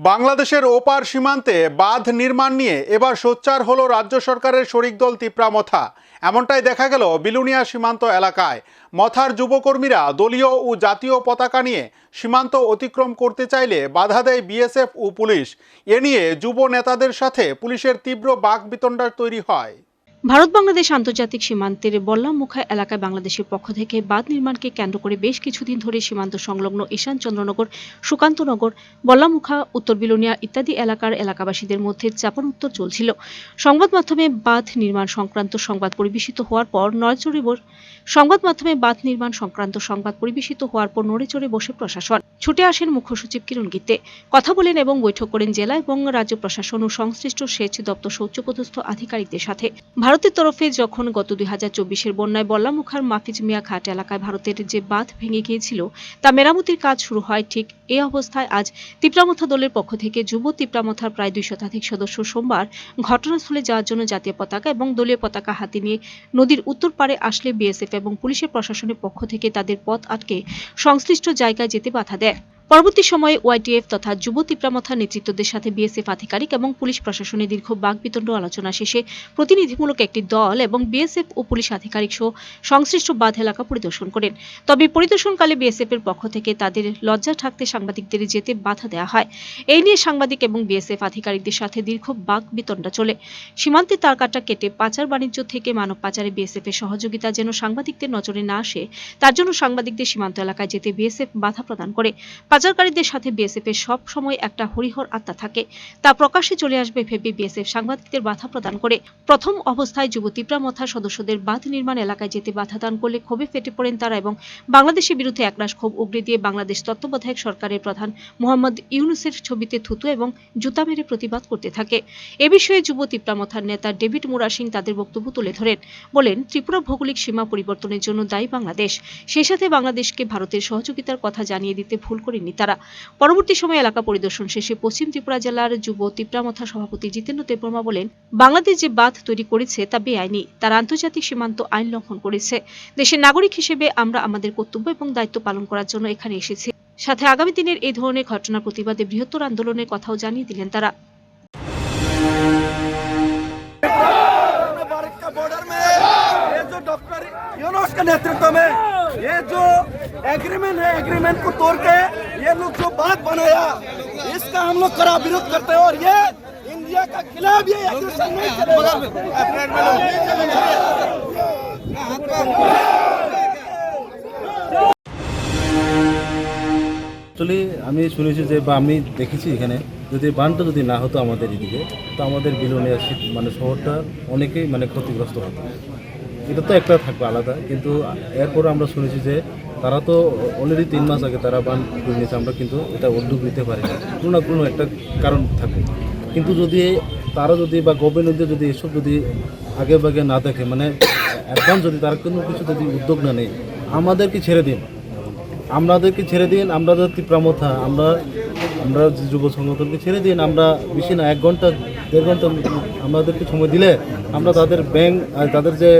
বাংলাদেশের ওপার সীমান্তে বাঁধ নির্মাণ নিয়ে এবার সোচ্চার হলো রাজ্য সরকারের শরিক দল তিপ্রামথা এমনটাই দেখা গেল বিলুনিয়া সীমান্ত এলাকায়। মথার যুবকর্মীরা দলীয় ও জাতীয় পতাকা নিয়ে সীমান্ত অতিক্রম করতে চাইলে বাধা দেয় বিএসএফ ও পুলিশ। এ নিয়ে যুব নেতাদের সাথে পুলিশের তীব্র বাক বিতণ্ডা তৈরি হয়। ভারত বাংলাদেশ আন্তর্জাতিক সীমান্তের বল্লামুখা এলাকায় বাংলাদেশের পক্ষ থেকে বাঁধ নির্মাণকে কেন্দ্র করে বেশ কিছুদিন ধরে সীমান্ত সংলগ্ন ঈশান চন্দ্রনগর সুকান্তনগর বল্লামুখা উত্তর বিলোনিয়া ইত্যাদি এলাকার এলাকাবাসীদের মধ্যে চাপান উত্তর চলছিল। সংবাদ মাধ্যমে বাঁধ নির্মাণ সংক্রান্ত সংবাদ পরিবেশিত হওয়ার পর নড়েচড়ে সংবাদ মাধ্যমে বাঁধ নির্মাণ সংক্রান্ত সংবাদ পরিবেশিত হওয়ার পর নড়েচড়ে বসে প্রশাসন। ছুটে আসেন মুখ্য সচিব কিরণ গীতে। কথা বলেন এবং বৈঠক করেন জেলা এবং রাজ্য প্রশাসন ও সংশ্লিষ্ট সেচ দপ্তর সৌচ্চপদস্থ আধিকারিকদের সাথে। ভারতের তরফে যখন গত দুই হাজার চব্বিশের বন্যায় বল্লামুখার মাফিজ মিয়া ঘাট এলাকায় ভারতের যে বাঁধ ভেঙে গিয়েছিল, তা মেরামতির কাজ শুরু হয় ঠিক এই অবস্থায় আজ তিপ্রামথা দলের পক্ষ থেকে যুব তিপ্রামথার প্রায় দুই শতাধিক সদস্য সোমবার ঘটনাস্থলে যাওয়ার জন্য জাতীয় পতাকা এবং দলীয় পতাকা হাতে নিয়ে নদীর উত্তর পারে আসলে বিএসএফ এবং পুলিশের প্রশাসনের পক্ষ থেকে তাদের পথ আটকে সংশ্লিষ্ট জায়গায় যেতে বাধা দেয়। পরবর্তী সময়ে ওয়াইটিএফ তথা যুব তিপ্রামথার নেতৃত্বদের সাথে বিএসএফ আধিকারিক এবং পুলিশ প্রশাসনের দীর্ঘ বাকবিতণ্ড আলোচনা শেষে প্রতিনিধিমূলক একটি দল এবং বিএসএফ ও পুলিশ আধিকারিক সহ সংশ্লিষ্ট বাঁধ এলাকা পরিদর্শন করেন। তবে পরিদর্শনকালে বিএসএফ এর পক্ষ থেকে তাদের লজ্জা ঠাকতে সাংবাদিকদের যেতে বাধা দেওয়া হয়। এই নিয়ে সাংবাদিক এবং বিএসএফ আধিকারিকদের সাথে দীর্ঘ বাক বিতণ্ডা চলে। সীমান্তে তার কাটা কেটে পাচার বাণিজ্য থেকে মানব পাচারে বিএসএফ এর সহযোগিতা যেন সাংবাদিকদের নজরে না আসে, তার জন্য সাংবাদিকদের সীমান্ত এলাকায় যেতে বিএসএফ বাধা প্রদান করে। পাচারকারীদের সাথে বিএসএফ এর সব সময় একটা হরিহর আত্মা থাকে। তা প্রকাশ্যে চলে আসবে ভেবে বিএসএফ সাংবাদিকদের বাধা প্রদান করে। প্রথম অবস্থায় যুব তিপ্রামথার সদস্যদের বাঁধ নির্মাণ এলাকায় যেতে বাধা দান করলে ক্ষোভে ফেটে পড়েন তারা এবং বাংলাদেশের বিরুদ্ধে একরাশ ক্ষোভ উগড়ে দিয়ে বাংলাদেশ তত্ত্বাবধায়ক সরকারের প্রধান মোহাম্মদ ইউনুসের ছবিতে থুতু এবং জুতা মেরে প্রতিবাদ করতে থাকে। এ বিষয়ে যুব তিপ্রামথার নেতা ডেভিড মুরা সিং তাদের বক্তব্য তুলে ধরেন। বলেন, ত্রিপুরা ভৌগোলিক সীমা পরিবর্তনের জন্য দায়ী বাংলাদেশ। সেই সাথে বাংলাদেশকে ভারতের সহযোগিতার কথা জানিয়ে দিতে ভুল করেননি তারা পরবর্তী সময়ে এলাকা পরিদর্শন শেষে পশ্চিম ত্রিপুরা জেলার যুব তিপ্রামথা সভাপতি জিতেন্দ্র দেববর্মা বলেন বাংলাদেশ যে বাঁধ তৈরি করেছে তা বেআইনি তার আন্তর্জাতিক সীমান্ত আইন লঙ্ঘন করেছে দেশের নাগরিক হিসেবে আমরা আমাদের কর্তব্য এবং দায়িত্ব পালন করার জন্য এখানে এসেছি সাথে আগামী দিনের এই ধরনের ঘটনার প্রতিবাদে বৃহত্তর আন্দোলনের কথাও জানিয়ে দিলেন তারা भारत का बॉर्डर में ये जो डॉक्टर यूनुस के नेतृत्व में ये जो एग्रीमेंट है एग्रीमेंट को तोड़ के ये लोग जो बात बनाया इसका हम लोग कड़ा विरोध करते हैं और ये इंडिया का खिलाफ ये एग्रीमेंट नहीं चलेगा। অ্যাকচুয়ালি আমি শুনেছি যে বা আমি দেখেছি এখানে যদি বানটা যদি না হতো আমাদের এদিকে তো আমাদের বিলোনিয়া শীত মানে শহরটা অনেকেই মানে ক্ষতিগ্রস্ত হতো এটা তো একটা থাকবে, আলাদা। কিন্তু এরপর আমরা শুনেছি যে তারা তো অলরেডি তিন মাস আগে তারা বান নিয়েছে, আমরা কিন্তু এটা উদ্যোগ নিতে পারি কোনো না কোনো একটা কারণ থাকবে। কিন্তু যদি তারা যদি বা গভর্নমেন্ট যদি এসব যদি আগে বাগে না দেখে মানে অ্যাডভান্স যদি তারা কোনো কিছু যদি উদ্যোগ না নেয়, আমাদেরকে ছেড়ে দিন। আমাদেরকে ছেড়ে দিন, আমরা তো ত্রিপ্রামথা আমরা আমরা যুব সংগঠনকে ছেড়ে দিন, আমরা বেশি না, এক ঘণ্টা, দেড় ঘণ্টা আমাদেরকে সময় দিলে আমরা তাদের ব্যাংক তাদের যে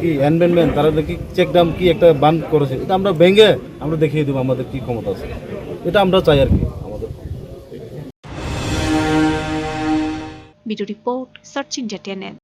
কি এনভেনমেন্ট তারা কি চেক ডাম কি একটা বান করেছে। এটা আমরা ভেঙে আমরা দেখিয়ে দেবো আমাদের কি ক্ষমতা আছে। এটা আমরা চাই আর কি আমাদের। Video report search টেনেন